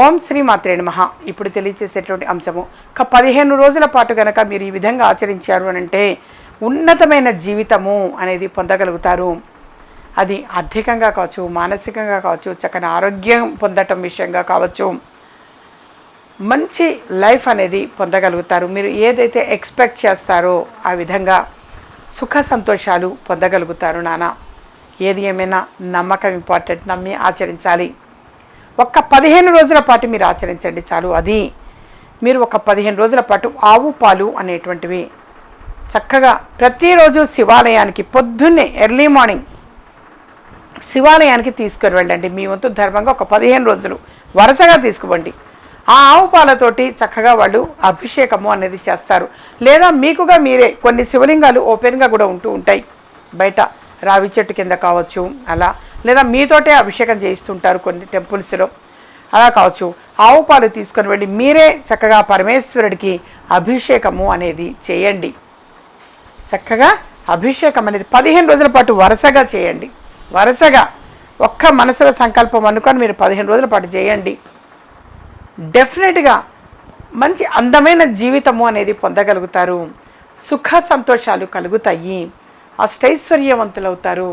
ఓం శ్రీ మాత్రే నమ. ఇప్పుడు తెలియచేసేటువంటి అంశము ఒక పదిహేను రోజుల పాటు కనుక మీరు ఈ విధంగా ఆచరించారు అని అంటే ఉన్నతమైన జీవితము అనేది పొందగలుగుతారు. అది ఆర్థికంగా కావచ్చు మానసికంగా కావచ్చు చక్కని ఆరోగ్యం పొందటం విషయంగా కావచ్చు. మంచి లైఫ్ అనేది పొందగలుగుతారు. మీరు ఏదైతే ఎక్స్పెక్ట్ చేస్తారో ఆ విధంగా సుఖ సంతోషాలు పొందగలుగుతారు నాన్న ఏది ఏమైనా నమ్మకం ఇంపార్టెంట్ నమ్మి ఆచరించాలి. ఒక్క పదిహేను రోజుల పాటు మీరు ఆచరించండి చాలు అది. మీరు ఒక పదిహేను రోజుల పాటు ఆవు పాలు అనేటువంటివి. చక్కగా ప్రతిరోజు శివాలయానికి పొద్దున్నే ఎర్లీ మార్నింగ్ శివాలయానికి తీసుకొని వెళ్ళండి. మీ వంతు ధర్మంగా ఒక పదిహేను రోజులు వరుసగా తీసుకుపోండి ఆ ఆవు పాలతోటి చక్కగా వాళ్ళు అభిషేకము అనేది చేస్తారు. లేదా మీకుగా మీరే కొన్ని శివలింగాలు ఓపెన్గా కూడా ఉంటూ ఉంటాయి. బయట రావి చెట్టు కింద కావచ్చు అలా లేదా మీతోటే అభిషేకం చేయిస్తుంటారు కొన్ని టెంపుల్స్లో. అలా కావచ్చు. ఆవు పాలు తీసుకొని వెళ్ళి మీరే చక్కగా పరమేశ్వరుడికి అభిషేకము అనేది చేయండి. చక్కగా అభిషేకం అనేది పదిహేను రోజుల పాటు వరుసగా చేయండి. వరుసగా ఒక్క మనసులో సంకల్పం అనుకొని మీరు పదిహేను రోజుల పాటు చేయండి. డెఫినెట్గా మంచి అందమైన జీవితము అనేది పొందగలుగుతారు. సుఖ సంతోషాలు కలుగుతాయి. అష్టైశ్వర్యవంతులు అవుతారు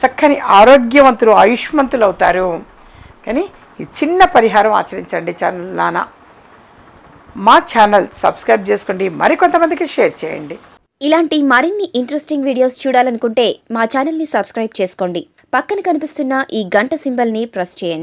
చక్కని ఆరోగ్యవంతులు ఆయుష్మంతులు అవుతారు. కానీ ఈ చిన్న పరిహారం ఆచరించండి ఛానల్ నాన్న. మా ఛానల్ సబ్స్క్రైబ్ చేసుకోండి మరికొంతమందికి షేర్ చేయండి. ఇలాంటి మరిన్ని ఇంట్రెస్టింగ్ వీడియోస్ చూడాలనుకుంటే మా ఛానల్ని సబ్స్క్రైబ్ చేసుకోండి. పక్కన కనిపిస్తున్న ఈ గంట సింబల్ని ప్రెస్ చేయండి.